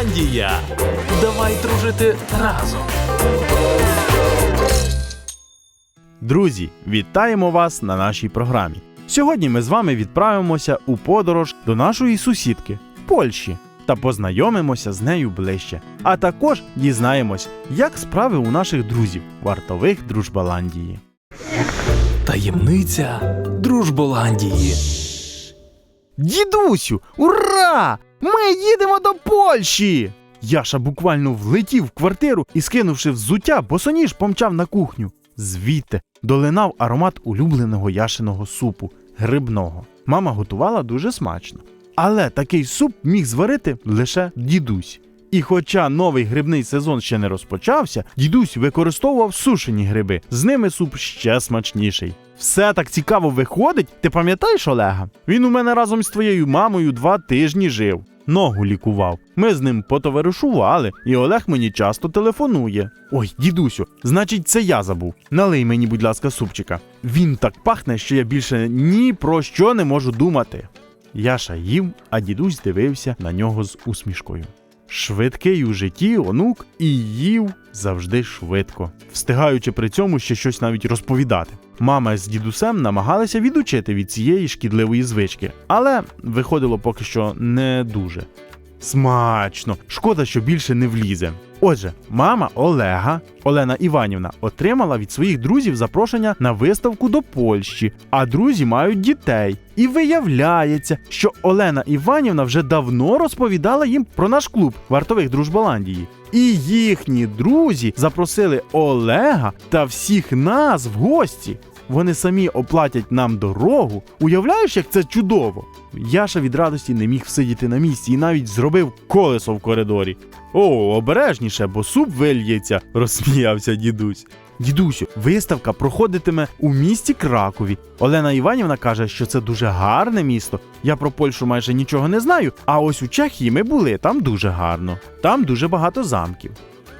Дружболандія. Давай дружити разом. Друзі, вітаємо вас на нашій програмі. Сьогодні ми з вами відправимося у подорож до нашої сусідки Польщі та познайомимося з нею ближче. А також дізнаємось, як справи у наших друзів, вартових Дружбаландії. Таємниця Дружболандії. Дідусю, ура! Ми їдемо до Польщі! Яша буквально влетів в квартиру і, скинувши взуття, босоніж помчав на кухню. Звідти долинав аромат улюбленого яшиного супу грибного. Мама готувала дуже смачно. Але такий суп міг зварити лише дідусь. І хоча новий грибний сезон ще не розпочався, дідусь використовував сушені гриби. З ними суп ще смачніший. Все так цікаво виходить. Ти пам'ятаєш Олега? Він у мене разом з твоєю мамою два тижні жив. Ногу лікував. Ми з ним потоваришували, і Олег мені часто телефонує. Ой, дідусю, значить, це я забув. Налий мені, будь ласка, супчика. Він так пахне, що я більше ні про що не можу думати. Яша їв, а дідусь дивився на нього з усмішкою. Швидкий у житті онук і їв завжди швидко, встигаючи при цьому ще щось навіть розповідати. Мама з дідусем намагалися відучити від цієї шкідливої звички, але виходило поки що не дуже. Смачно, шкода, що більше не влізе. Отже, мама Олега, Олена Іванівна, отримала від своїх друзів запрошення на виставку до Польщі, а друзі мають дітей. І виявляється, що Олена Іванівна вже давно розповідала їм про наш клуб вартових Дружбаландії. І їхні друзі запросили Олега та всіх нас в гості. Вони самі оплатять нам дорогу. Уявляєш, як це чудово? Яша від радості не міг всидіти на місці і навіть зробив колесо в коридорі. О, обережніше, бо суп вильється, розсміявся дідусь. Дідусю, виставка проходитиме у місті Кракові. Олена Іванівна каже, що це дуже гарне місто. Я про Польщу майже нічого не знаю. А ось у Чехії ми були, там дуже гарно. Там дуже багато замків.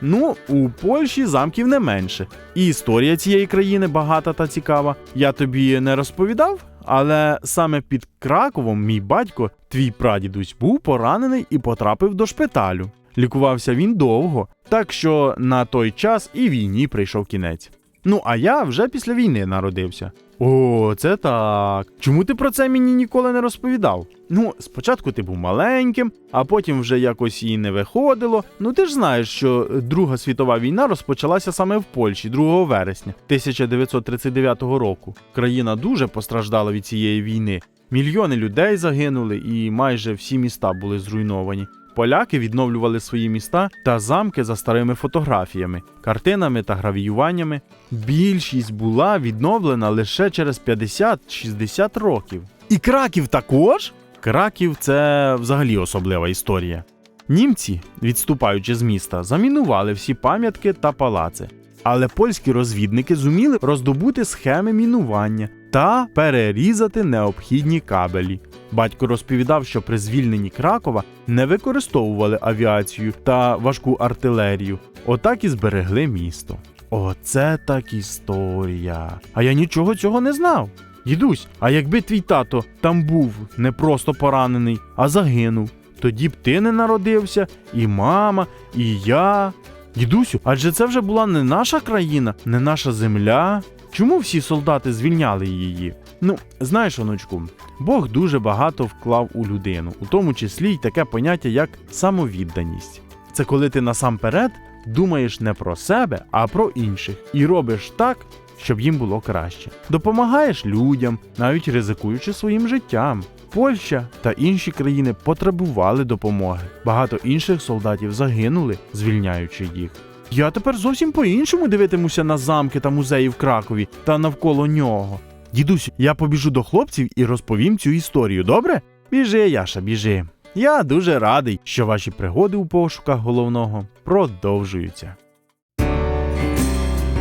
Ну, у Польщі замків не менше. І історія цієї країни багата та цікава. Я тобі не розповідав, але саме під Краковом мій батько, твій прадідусь, був поранений і потрапив до шпиталю. Лікувався він довго, так що на той час і війні прийшов кінець. Ну, а я вже після війни народився. О, це так. Чому ти про це мені ніколи не розповідав? Ну, спочатку ти був маленьким, а потім вже якось і не виходило. Ну ти ж знаєш, що Друга світова війна розпочалася саме в Польщі 2 вересня 1939 року. Країна дуже постраждала від цієї війни. Мільйони людей загинули, і майже всі міста були зруйновані. Поляки відновлювали свої міста та замки за старими фотографіями, картинами та гравіюваннями. Більшість була відновлена лише через 50-60 років. І Краків також? Краків це взагалі особлива історія. Німці, відступаючи з міста, замінували всі пам'ятки та палаци. Але польські розвідники зуміли роздобути схеми мінування та перерізати необхідні кабелі. Батько розповідав, що при звільненні Кракова не використовували авіацію та важку артилерію. Отак і зберегли місто. Оце так історія. А я нічого цього не знав. Дідусь, а якби твій тато там був не просто поранений, а загинув, тоді б ти не народився, і мама, і я. Дідусю, адже це вже була не наша країна, не наша земля. Чому всі солдати звільняли її? Ну, знаєш, онучку, Бог дуже багато вклав у людину, у тому числі й таке поняття, як самовідданість. Це коли ти насамперед думаєш не про себе, а про інших, і робиш так, щоб їм було краще. Допомагаєш людям, навіть ризикуючи своїм життям. Польща та інші країни потребували допомоги. Багато інших солдатів загинули, звільняючи їх. Я тепер зовсім по-іншому дивитимуся на замки та музеї в Кракові та навколо нього. Дідусь, я побіжу до хлопців і розповім цю історію, добре? Біжи, Яша, біжи. Я дуже радий, що ваші пригоди у пошуках головного продовжуються.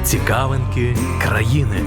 Цікавинки країни.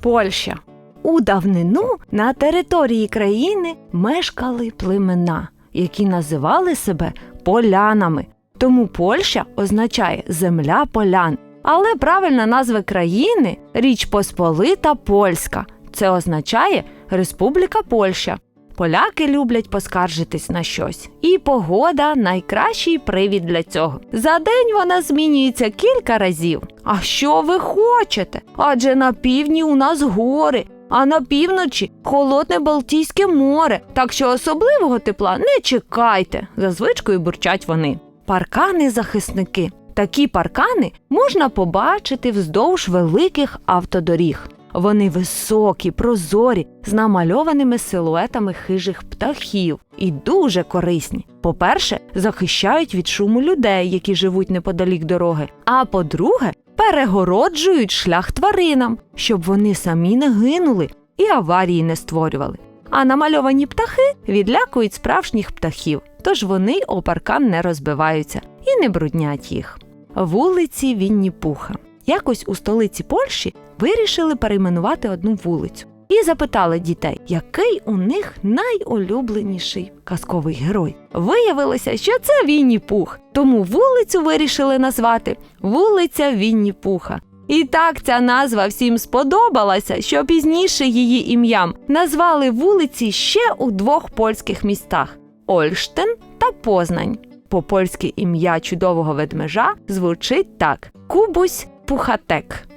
Польща. У давнину на території країни мешкали племена, які називали себе полянами. Тому Польща означає земля полян. Але правильна назва країни Річ Посполита Польська. Це означає Республіка Польща. Поляки люблять поскаржитись на щось, і погода найкращий привід для цього. За день вона змінюється кілька разів. А що ви хочете? Адже на півдні у нас гори, а на півночі холодне Балтійське море, так що особливого тепла не чекайте, за звичкою бурчать вони. Паркани-захисники. Такі паркани можна побачити вздовж великих автодоріг. Вони високі, прозорі, з намальованими силуетами хижих птахів і дуже корисні. По-перше, захищають від шуму людей, які живуть неподалік дороги. А по-друге, перегороджують шлях тваринам, щоб вони самі не гинули і аварії не створювали. А намальовані птахи відлякують справжніх птахів, тож вони о паркан не розбиваються і не бруднять їх. Вулиці Вінні-Пуха. Якось у столиці Польщі вирішили перейменувати одну вулицю і запитали дітей, який у них найулюбленіший казковий герой. Виявилося, що це Вінні-Пух, тому вулицю вирішили назвати вулиця Вінні-Пуха. І так ця назва всім сподобалася, що пізніше її ім'ям назвали вулиці ще у двох польських містах Ольштен та Познань. По-польськи ім'я чудового ведмежа звучить так: Кубусь Пухатек.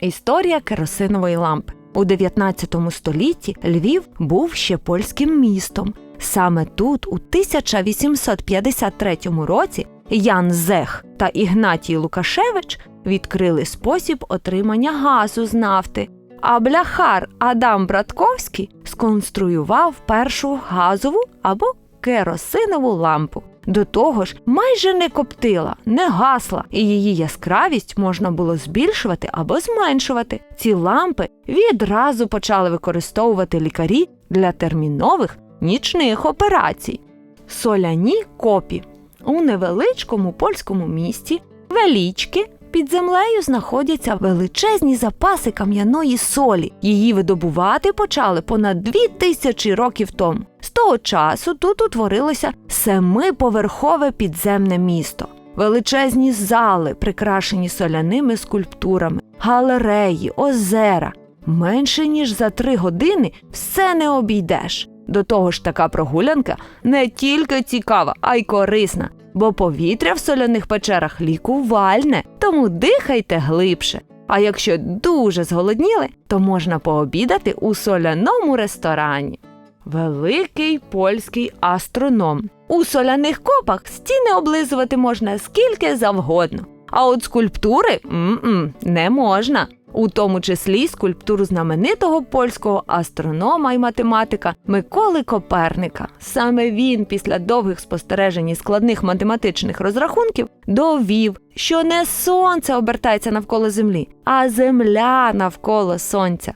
Історія керосинової лампи. У 19 столітті Львів був ще польським містом. Саме тут, у 1853 році, Ян Зех та Ігнатій Лукашевич відкрили спосіб отримання газу з нафти. А бляхар Адам Братковський сконструював першу газову або керосинову лампу. До того ж, майже не коптила, не гасла, і її яскравість можна було збільшувати або зменшувати. Ці лампи відразу почали використовувати лікарі для термінових нічних операцій. Соляні копі у невеличкому польському місті Велічки під землею знаходяться величезні запаси кам'яної солі. Її видобувати почали понад дві тисячі років тому. З того часу тут утворилося семиповерхове підземне місто. Величезні зали, прикрашені соляними скульптурами, галереї, озера. Менше ніж за три години все не обійдеш. До того ж, така прогулянка не тільки цікава, а й корисна, бо повітря в соляних печерах лікувальне, тому дихайте глибше. А якщо дуже зголодніли, то можна пообідати у соляному ресторані. Великий польський астроном. У соляних копах стіни облизувати можна скільки завгодно. А от скульптури м-м, не можна. У тому числі скульптуру знаменитого польського астронома і математика Миколи Коперника. Саме він після довгих спостережень і складних математичних розрахунків довів, що не сонце обертається навколо землі, а земля навколо сонця.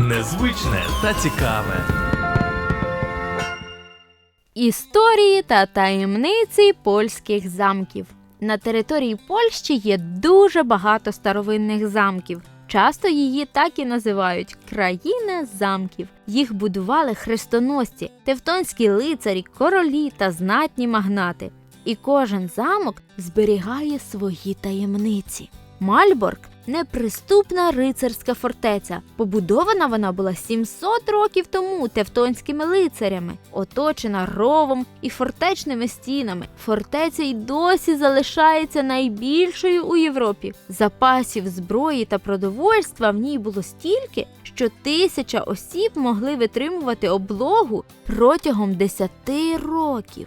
Незвичне та цікаве. Історії та таємниці польських замків. На території Польщі є дуже багато старовинних замків. Часто її так і називають країна замків. Їх будували хрестоносці, тевтонські лицарі, королі та знатні магнати. І кожен замок зберігає свої таємниці. Мальборг неприступна рицарська фортеця. Побудована вона була 700 років тому тевтонськими лицарями, оточена ровом і фортечними стінами. Фортеця й досі залишається найбільшою у Європі. Запасів зброї та продовольства в ній було стільки, що тисяча осіб могли витримувати облогу протягом 10 років.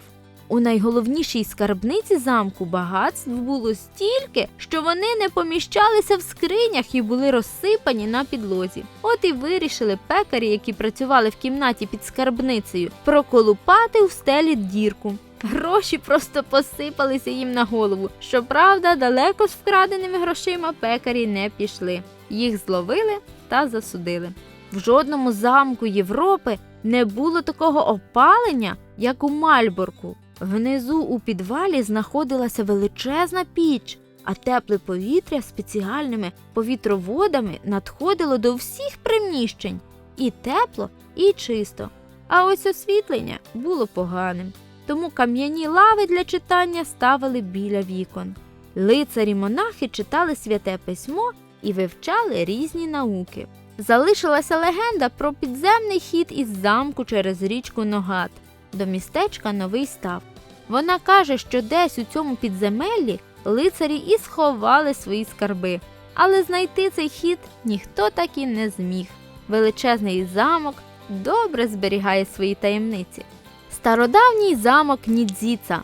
У найголовнішій скарбниці замку багатств було стільки, що вони не поміщалися в скринях і були розсипані на підлозі. От і вирішили пекарі, які працювали в кімнаті під скарбницею, проколупати в стелі дірку. Гроші просто посипалися їм на голову. Щоправда, далеко з вкраденими грошима пекарі не пішли. Їх зловили та засудили. В жодному замку Європи не було такого опалення, як у Мальборку. Внизу у підвалі знаходилася величезна піч, а тепле повітря спеціальними повітроводами надходило до всіх приміщень. І тепло, і чисто. А ось освітлення було поганим. Тому кам'яні лави для читання ставили біля вікон. Лицарі монахи читали святе письмо і вивчали різні науки. Залишилася легенда про підземний хід із замку через річку Ногат до містечка Новий Став. Вона каже, що десь у цьому підземеллі лицарі і сховали свої скарби, але знайти цей хід ніхто так і не зміг. Величезний замок добре зберігає свої таємниці. Стародавній замок Нідзіца.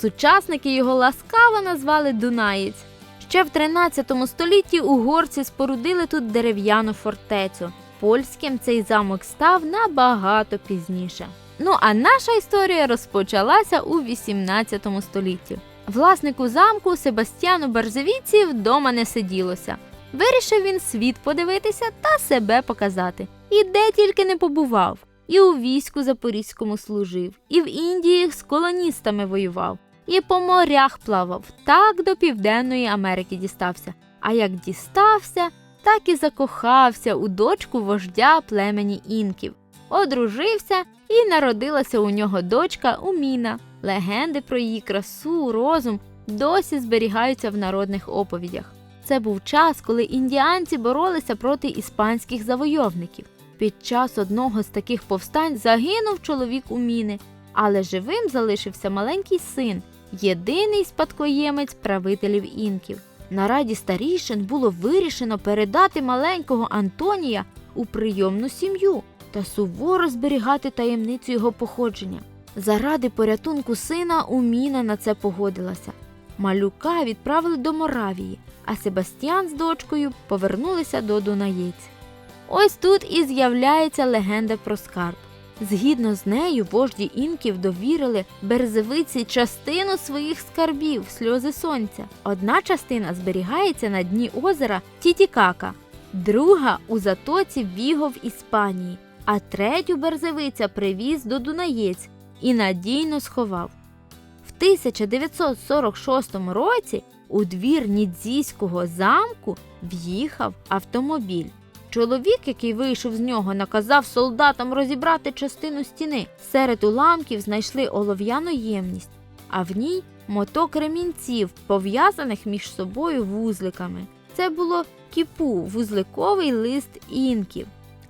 Сучасники його ласкаво назвали Дунаєць. Ще в 13 столітті угорці спорудили тут дерев'яну фортецю. Польським цей замок став набагато пізніше. Ну а наша історія розпочалася у 18 столітті. Власнику замку Себастьяну Барзевіці вдома не сиділося. Вирішив він світ подивитися та себе показати. І де тільки не побував. І у війську Запорізькому служив, і в Індії з колоністами воював, і по морях плавав, так до Південної Америки дістався. А як дістався, так і закохався у дочку вождя племені інків. Одружився і народилася у нього дочка Уміна. Легенди про її красу, розум досі зберігаються в народних оповідях. Це був час, коли індіанці боролися проти іспанських завойовників. Під час одного з таких повстань загинув чоловік Уміни, але живим залишився маленький син, єдиний спадкоємець правителів інків. На раді старішин було вирішено передати маленького Антонія у прийомну сім'ю та суворо зберігати таємницю його походження. Заради порятунку сина Уміна на це погодилася. Малюка відправили до Моравії, а Себастьян з дочкою повернулися до Дунаєць. Ось тут і з'являється легенда про скарб. Згідно з нею, вожді інків довірили березовиці частину своїх скарбів сльози сонця. Одна частина зберігається на дні озера Тітікака, друга у затоці Віго в Іспанії, а третю березовиця привіз до Дунаєць і надійно сховав. В 1946 році у двір Нідзійського замку в'їхав автомобіль. Чоловік, який вийшов з нього, наказав солдатам розібрати частину стіни. Серед уламків знайшли олов'яну ємність, а в ній моток ремінців, пов'язаних між собою вузликами. Це було кіпу, вузликовий лист інків.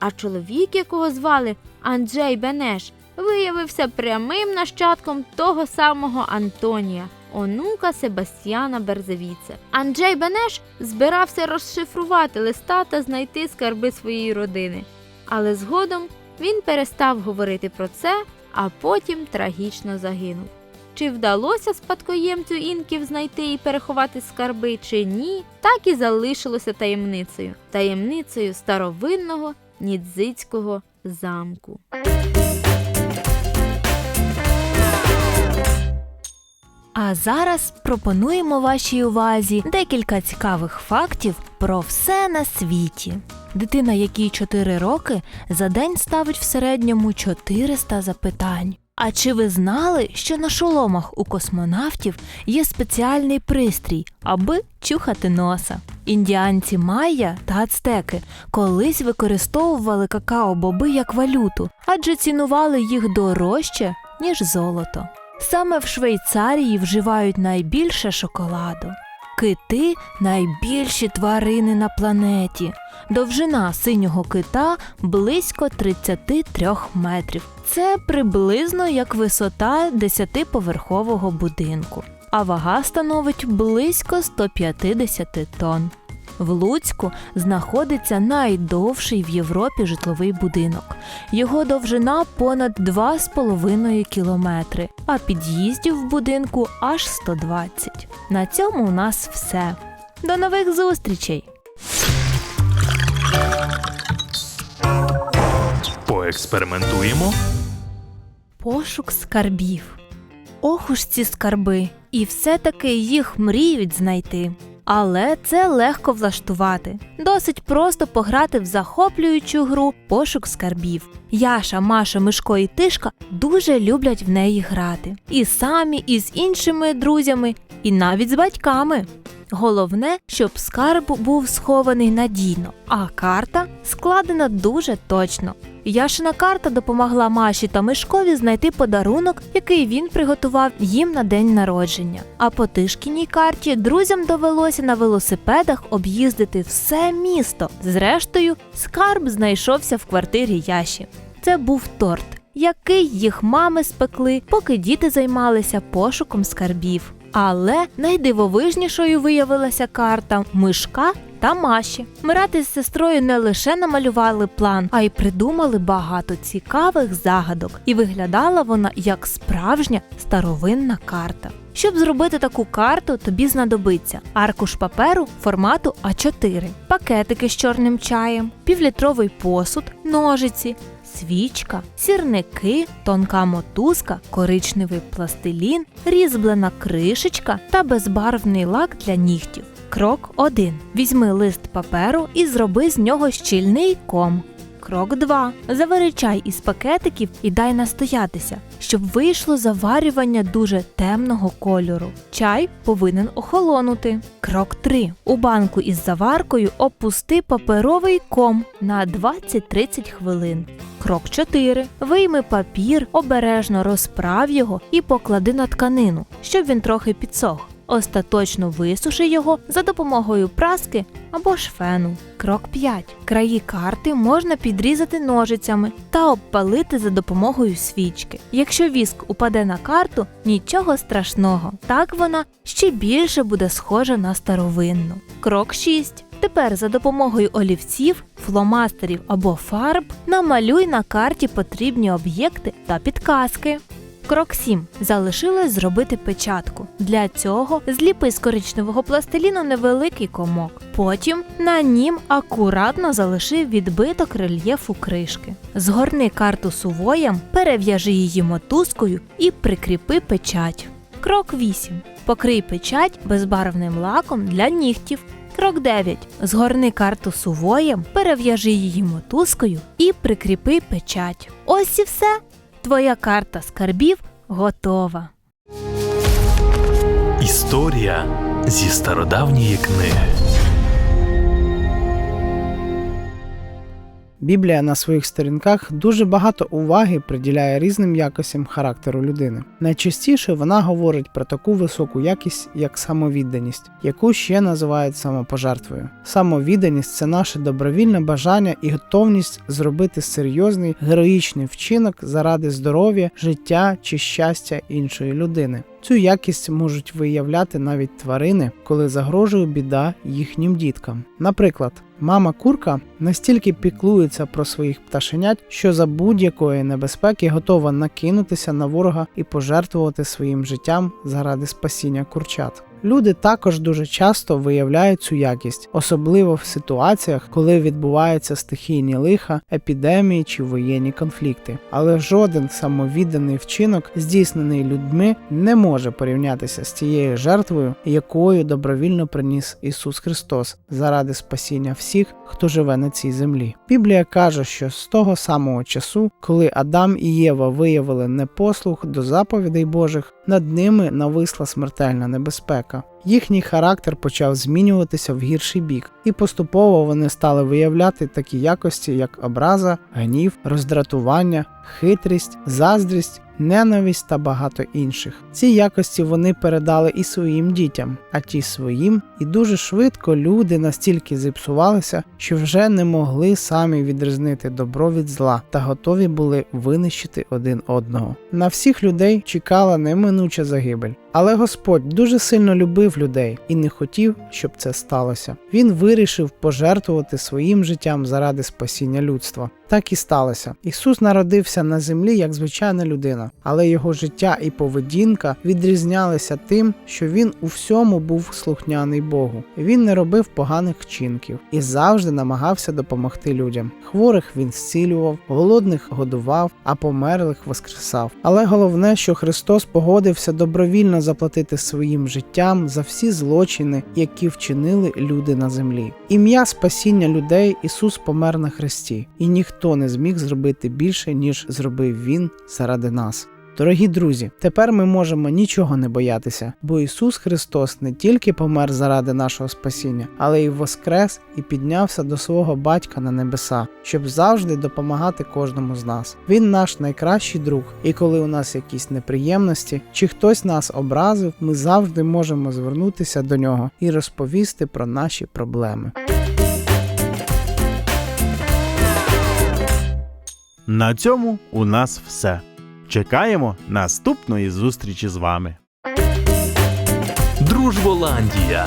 А чоловік, якого звали Анджей Бенеш, виявився прямим нащадком того самого Антонія, онука Себастьяна Берзевіце. Анджей Бенеш збирався розшифрувати листа та знайти скарби своєї родини. Але згодом він перестав говорити про це, а потім трагічно загинув. Чи вдалося спадкоємцю інків знайти і переховати скарби, чи ні, так і залишилося таємницею, таємницею старовинного Нідзицького замку. А зараз пропонуємо вашій увазі декілька цікавих фактів про все на світі. Дитина, якій 4 роки, за день ставить в середньому 400 запитань. А чи ви знали, що на шоломах у космонавтів є спеціальний пристрій, аби чухати носа? Індіанці майя та ацтеки колись використовували какао-боби як валюту, адже цінували їх дорожче, ніж золото. Саме в Швейцарії вживають найбільше шоколаду. Кити найбільші тварини на планеті. Довжина синього кита близько 33 метрів. Це приблизно як висота 10-поверхового будинку, а вага становить близько 150 тонн. В Луцьку знаходиться найдовший в Європі житловий будинок. Його довжина понад 2,5 кілометри, а під'їздів в будинку аж 120. На цьому у нас все. До нових зустрічей! Поекспериментуємо. Пошук скарбів. Ох уж ці скарби, і все-таки їх мріють знайти. Але це легко влаштувати. Досить просто пограти в захоплюючу гру пошук скарбів. Яша, Маша, Мишко і Тишка дуже люблять в неї грати. І самі, і з іншими друзями, і навіть з батьками. Головне, щоб скарб був схований надійно, а карта складена дуже точно. Яшина карта допомогла Маші та Мишкові знайти подарунок, який він приготував їм на день народження. А по тишкіній карті друзям довелося на велосипедах об'їздити все місто. Зрештою, скарб знайшовся в квартирі Яші. Це був торт, який їх мами спекли, поки діти займалися пошуком скарбів. Але найдивовижнішою виявилася карта мишка та Маші. Мирати з сестрою не лише намалювали план, а й придумали багато цікавих загадок. І виглядала вона як справжня старовинна карта. Щоб зробити таку карту, тобі знадобиться аркуш паперу формату А4, пакетики з чорним чаєм, півлітровий посуд, ножиці, свічка, сірники, тонка мотузка, коричневий пластилін, різьблена кришечка та безбарвний лак для нігтів. Крок 1. Візьми лист паперу і зроби з нього щільний ком. Крок 2. Завари чай із пакетиків і дай настоятися, щоб вийшло заварювання дуже темного кольору. Чай повинен охолонути. Крок 3. У банку із заваркою опусти паперовий ком на 20-30 хвилин. Крок 4. Вийми папір, обережно розправ його і поклади на тканину, щоб він трохи підсох. Остаточно висуши його за допомогою праски або ж фену. Крок 5. Краї карти можна підрізати ножицями та обпалити за допомогою свічки. Якщо віск упаде на карту, нічого страшного. Так вона ще більше буде схожа на старовинну. Крок 6. Тепер за допомогою олівців, фломастерів або фарб намалюй на карті потрібні об'єкти та підказки. Крок 7. Залишилось зробити печатку. Для цього зліпи з коричневого пластиліну невеликий комок. Потім на нім акуратно залиши відбиток рельєфу кришки. Згорни карту сувоєм, перев'яжи її мотузкою і прикріпи печать. Крок 8. Покрий печать безбарвним лаком для нігтів. Крок 9. Згорни карту сувоєм, перев'яжи її мотузкою і прикріпи печать. Ось і все. Твоя карта скарбів готова. Історія зі стародавньої книги. Біблія на своїх сторінках дуже багато уваги приділяє різним якостям характеру людини. Найчастіше вона говорить про таку високу якість, як самовідданість, яку ще називають самопожертвою. Самовідданість це наше добровільне бажання і готовність зробити серйозний героїчний вчинок заради здоров'я, життя чи щастя іншої людини. Цю якість можуть виявляти навіть тварини, коли загрожує біда їхнім діткам. Наприклад, мама курка настільки піклується про своїх пташенят, що за будь-якої небезпеки готова накинутися на ворога і пожертвувати своїм життям заради спасіння курчат. Люди також дуже часто виявляють цю якість, особливо в ситуаціях, коли відбуваються стихійні лиха, епідемії чи воєнні конфлікти. Але жоден самовідданий вчинок, здійснений людьми, не може порівнятися з тією жертвою, якою добровільно приніс Ісус Христос заради спасіння всіх, хто живе на цій землі. Біблія каже, що з того самого часу, коли Адам і Єва виявили непослух до заповідей Божих, над ними нависла смертельна небезпека. Їхній характер почав змінюватися в гірший бік, і поступово вони стали виявляти такі якості, як образа, гнів, роздратування, хитрість, заздрість, ненависть та багато інших. Ці якості вони передали і своїм дітям, а ті своїм, і дуже швидко люди настільки зіпсувалися, що вже не могли самі відрізнити добро від зла та готові були винищити один одного. На всіх людей чекала неминуча загибель. Але Господь дуже сильно любив людей і не хотів, щоб це сталося. Він вирішив пожертвувати своїм життям заради спасіння людства. Так і сталося. Ісус народився на землі як звичайна людина, але його життя і поведінка відрізнялися тим, що він у всьому був слухняний Богу. Він не робив поганих вчинків і завжди намагався допомогти людям. Хворих він зцілював, голодних годував, а померлих воскресав. Але головне, що Христос погодився добровільно заплатити своїм життям за всі злочини, які вчинили люди на землі. Ім'я спасіння людей Ісус помер на хресті, і ніхто не зміг зробити більше, ніж зробив Він заради нас. Дорогі друзі, тепер ми можемо нічого не боятися, бо Ісус Христос не тільки помер заради нашого спасіння, але й воскрес і піднявся до свого батька на небеса, щоб завжди допомагати кожному з нас. Він наш найкращий друг, і коли у нас якісь неприємності чи хтось нас образив, ми завжди можемо звернутися до нього і розповісти про наші проблеми. На цьому у нас все. Чекаємо наступної зустрічі з вами. Дружболандія.